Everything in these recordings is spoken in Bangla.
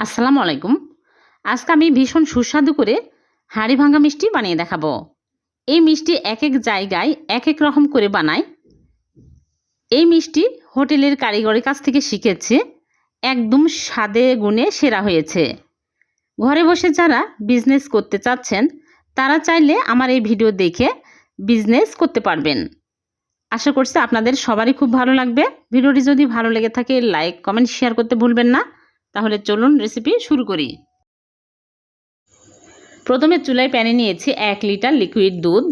আসসালামু আলাইকুম। আজকে আমি ভীষণ সুস্বাদু করে হাঁড়ি ভাঙা মিষ্টি বানিয়ে দেখাবো। এই মিষ্টি এক এক জায়গায় এক এক রকম করে বানায়। এই মিষ্টি হোটেলের কারিগরের কাছ থেকে শিখেছে। একদম স্বাদে গুণে সেরা হয়েছে। ঘরে বসে যারা বিজনেস করতে চাচ্ছেন, তারা চাইলে আমার এই ভিডিও দেখে বিজনেস করতে পারবেন। আশা করছি আপনাদের সবারই খুব ভালো লাগবে। ভিডিওটি যদি ভালো লেগে থাকে লাইক কমেন্ট শেয়ার করতে ভুলবেন না। তাহলে চলুন রেসিপি শুরু করি। প্রথমে চুলায় প্যানে নিয়েছি এক লিটার লিকুইড দুধ।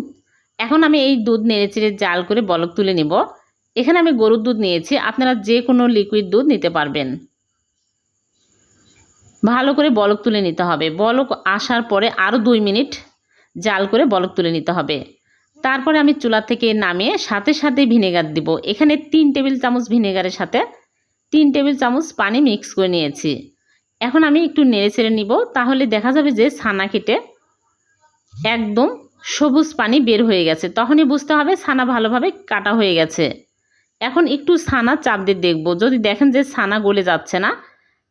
এখন আমি এই দুধ নেড়েচেড়ে জাল করে বলক তুলে নেব। এখানে আমি গরুর দুধ নিয়েছি, আপনারা যে কোনো লিকুইড দুধ নিতে পারবেন। ভালো করে বলক তুলে নিতে হবে। বলক আসার পরে আরও দুই মিনিট জাল করে বলক তুলে নিতে হবে। তারপরে আমি চুলা থেকে নামিয়ে সাথে সাথে ভিনেগার দিব। এখানে তিন টেবিল চামচ ভিনেগারের সাথে তিন টেবিল চামচ পানি মিক্স করে নিয়েছি। এখন আমি একটু নেড়ে চেড়ে নিব, তাহলে দেখা যাবে যে ছানা কেটে একদম সবুজ পানি বের হয়ে গেছে। তখনই বুঝতে হবে ছানা ভালোভাবে কাটা হয়ে গেছে। এখন একটু ছানা চাপ দিয়ে দেখব। যদি দেখেন যে ছানা গলে যাচ্ছে না,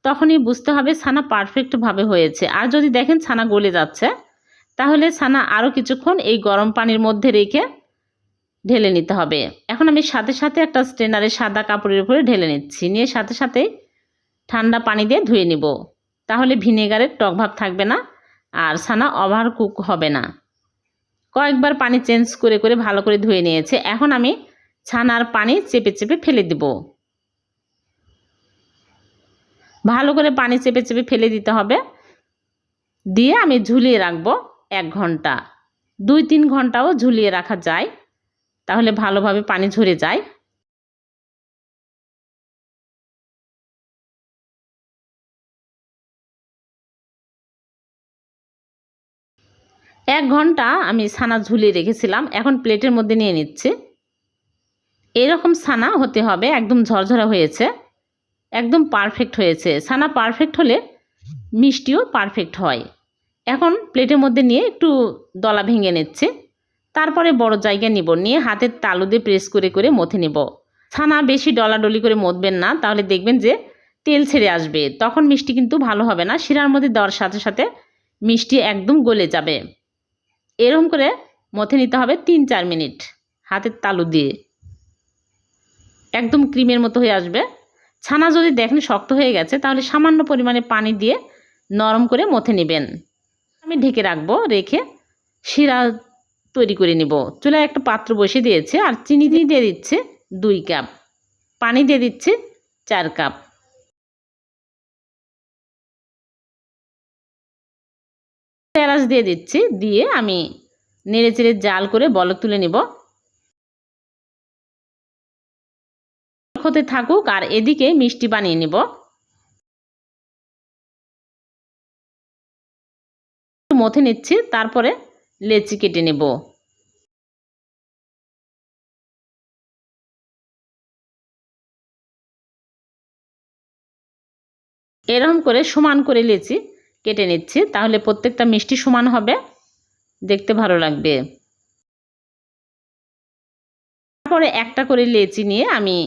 তখনই বুঝতে হবে ছানা পারফেক্টভাবে হয়েছে। আর যদি দেখেন ছানা গলে যাচ্ছে, তাহলে ছানা আরও কিছুক্ষণ এই গরম পানির মধ্যে রেখে ঢেলে নিতে হবে। এখন আমি সাথে সাথে একটা স্ট্রেনারে সাদা কাপড়ের উপরে ঢেলে নিচ্ছি। নিয়ে সাথে সাথে ঠান্ডা পানি দিয়ে ধুয়ে নিব। তাহলে ভিনেগারের টক ভাব থাকবে না আর ছানা ওভার কুক হবে না। কয়েকবার পানি চেঞ্জ করে করে, ভালো করে ধুয়ে নিয়েছে। এখন আমি ছানার পানি চেপে চেপে ফেলে দিব। ভালো করে পানি চেপে চেপে ফেলে দিতে হবে। দিয়ে আমি ঝুলিয়ে রাখব এক ঘণ্টা। দুই, তিন ঘন্টাও ঝুলিয়ে রাখা যায়। তাহলে ভালোভাবে পানি ঝরে যায়। এক ঘণ্টা আমি ছানা ঝুলিয়ে রেখেছিলাম, এখন প্লেটের মধ্যে নিয়ে নিচ্ছি। এরকম ছানা হতে হবে, একদম ঝরঝরা হয়েছে, একদম পারফেক্ট হয়েছে। ছানা পারফেক্ট হলে মিষ্টিও পারফেক্ট হয়। এখন প্লেটের মধ্যে নিয়ে একটু দলা ভেঙে নিচ্ছে। তারপরে বড় জায়গায় নিব, নিয়ে হাতের তালু দিয়ে প্রেস করে করে মথে নেব। ছানা বেশি ডলাডলি করে মতবেন না, তাহলে দেখবেন যে তেল ছেড়ে আসবে। তখন মিষ্টি কিন্তু ভালো হবে না, শিরার মধ্যে দেওয়ার সাথে সাথে মিষ্টি একদম গলে যাবে। এরকম করে মথে নিতে হবে তিন, চার মিনিট হাতের তালু দিয়ে। একদম ক্রিমের মতো হয়ে আসবে। ছানা যদি দেখেন শক্ত হয়ে গেছে, তাহলে সামান্য পরিমাণে পানি দিয়ে নরম করে মথে নেবেন। আমি ঢেকে রাখব, রেখে শিরা তৈরি করে নিব। চুলায় একটা পাত্র বসে দিয়েছে আর চিনি দিয়ে দিচ্ছে দুই কাপ। পানি দিয়ে দিচ্ছে চার কাপ। এলাচ দিয়ে দিচ্ছি, দিয়ে আমি নেড়ে চেড়ে জাল করে বলক তুলে নিব। হতে থাকুক আর এদিকে মিষ্টি বানিয়ে নিব। মথে নিচ্ছি, তারপরে লেচি কেটে নেব। এরকম করে সমান করে লেচি কেটে নিচ্ছি, তাহলে প্রত্যেকটা মিষ্টি সমান হবে। দেখতে ভালো লাগবে। তারপরে একটা করে লেচি নিয়ে আমি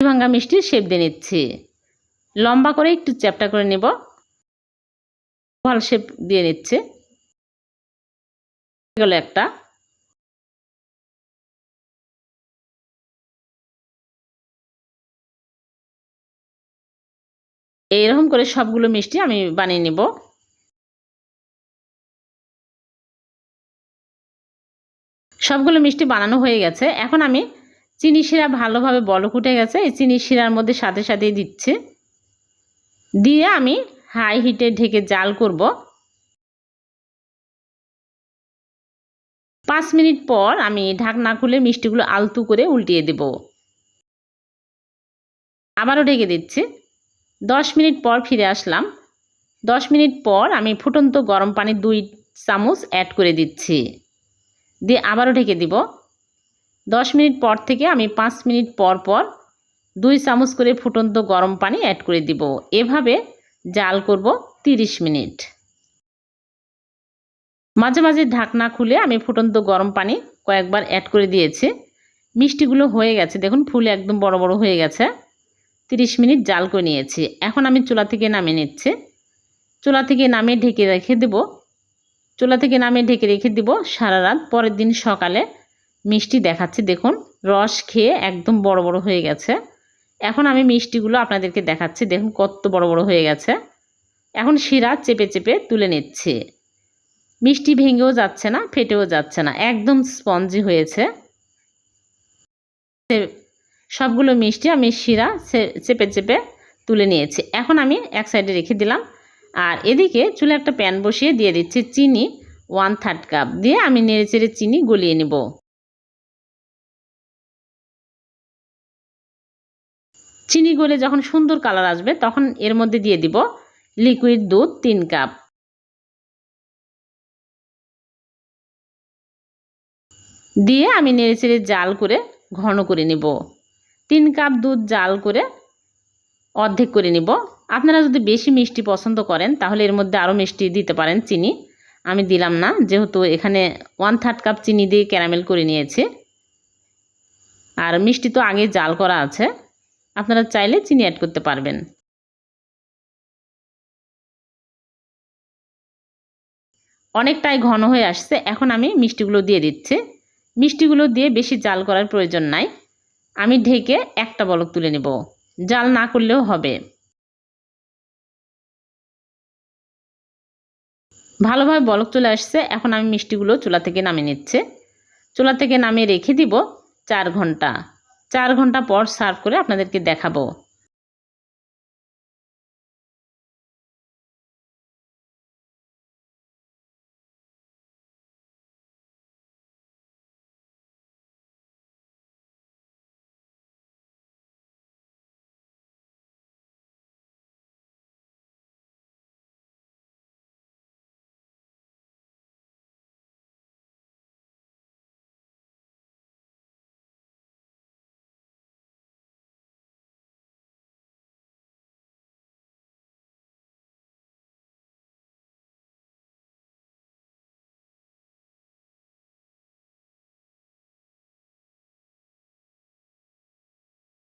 ভাঙ্গা মিষ্টির শেপ দিয়ে নিচ্ছি। লম্বা করে একটু চ্যাপটা করে নেব। ভালো শেপ দিয়ে নিচ্ছে। গেল একটা। এইরকম করে সবগুলো মিষ্টি আমি বানিয়ে নেব। সবগুলো মিষ্টি বানানো হয়ে গেছে। এখন আমি চিনি শিরা ভালোভাবে বলক উঠে গেছে। এই চিনি শিরার মধ্যে সাথে সাথেই দিচ্ছে। দিয়ে আমি হাই হিটে ঢেকে জাল করব। পাঁচ মিনিট পর আমি ঢাকনা খুলে মিষ্টিগুলো আলতু করে উল্টিয়ে দেব। আবারও ঢেকে দিচ্ছি। দশ মিনিট পর ফিরে আসলাম। দশ মিনিট পর আমি ফুটন্ত গরম পানি দুই চামচ অ্যাড করে দিচ্ছি। দিয়ে আবারও ঢেকে দিব। দশ মিনিট পর থেকে আমি পাঁচ মিনিট পর পর দুই চামচ করে ফুটন্ত গরম পানি অ্যাড করে দিব। এভাবে জাল করব তিরিশ মিনিট। মাঝে মাঝে ঢাকনা খুলে আমি ফুটন্ত গরম পানি কয়েকবার অ্যাড করে দিয়েছি। মিষ্টিগুলো হয়ে গেছে। দেখুন, ফুল একদম বড় বড় হয়ে গেছে। তিরিশ মিনিট জাল করে নিয়েছি। এখন আমি চুলা থেকে নামিয়ে নিচ্ছি। চুলা থেকে নামিয়ে ঢেকে রেখে দেব। চুলা থেকে নামিয়ে ঢেকে রেখে দেব সারা রাত। পরের দিন সকালে মিষ্টি দেখাচ্ছি। দেখুন, রস খেয়ে একদম বড় বড় হয়ে গেছে। এখন আমি মিষ্টিগুলো আপনাদেরকে দেখাচ্ছি। দেখুন, কত বড় বড় হয়ে গেছে। এখন শিরা চেপে চেপে তুলে নিচ্ছি। মিষ্টি ভেঙেও যাচ্ছে না, ফেটেও যাচ্ছে না, একদম স্পঞ্জি হয়েছে। সবগুলো মিষ্টি আমি শিরা চেপে চেপে তুলে নিয়েছি। এখন আমি এক সাইডে রেখে দিলাম আর এদিকে চুলে একটা প্যান বসিয়ে দিয়ে দিচ্ছি চিনি, ওয়ান থার্ড কাপ দিয়ে আমি নেড়ে চেড়ে চিনি গলিয়ে নেব। চিনি গলে যখন সুন্দর কালার আসবে তখন এর মধ্যে দিয়ে দিব লিকুইড দুধ তিন কাপ। দিয়ে আমি নেড়ে চেড়ে জাল করে ঘন করে নেব। তিন কাপ দুধ জাল করে অর্ধেক করে নিব। আপনারা যদি বেশি মিষ্টি পছন্দ করেন, তাহলে এর মধ্যে আরও মিষ্টি দিতে পারেন চিনি। আমি দিলাম না, যেহেতু এখানে ওয়ান থার্ড কাপ চিনি দিয়ে ক্যারামেল করে নিয়েছি। আর মিষ্টি তো আগে জাল করা আছে। আপনারা চাইলে চিনি অ্যাড করতে পারবেন। অনেকটাই ঘন হয়ে আসছে, এখন আমি মিষ্টিগুলো দিয়ে দিচ্ছি। মিষ্টিগুলো দিয়ে বেশি জাল করার প্রয়োজন নাই। আমি ঢেকে একটা বলক তুলে নেব। জাল না করলেও হবে। ভালোভাবে বলক চলে আসছে। এখন আমি মিষ্টিগুলো চুলা থেকে নামিয়ে নিচ্ছে। চুলা থেকে নামিয়ে রেখে দিব চার ঘণ্টা। চার ঘণ্টা পর সার্ভ করে আপনাদেরকে দেখাবো।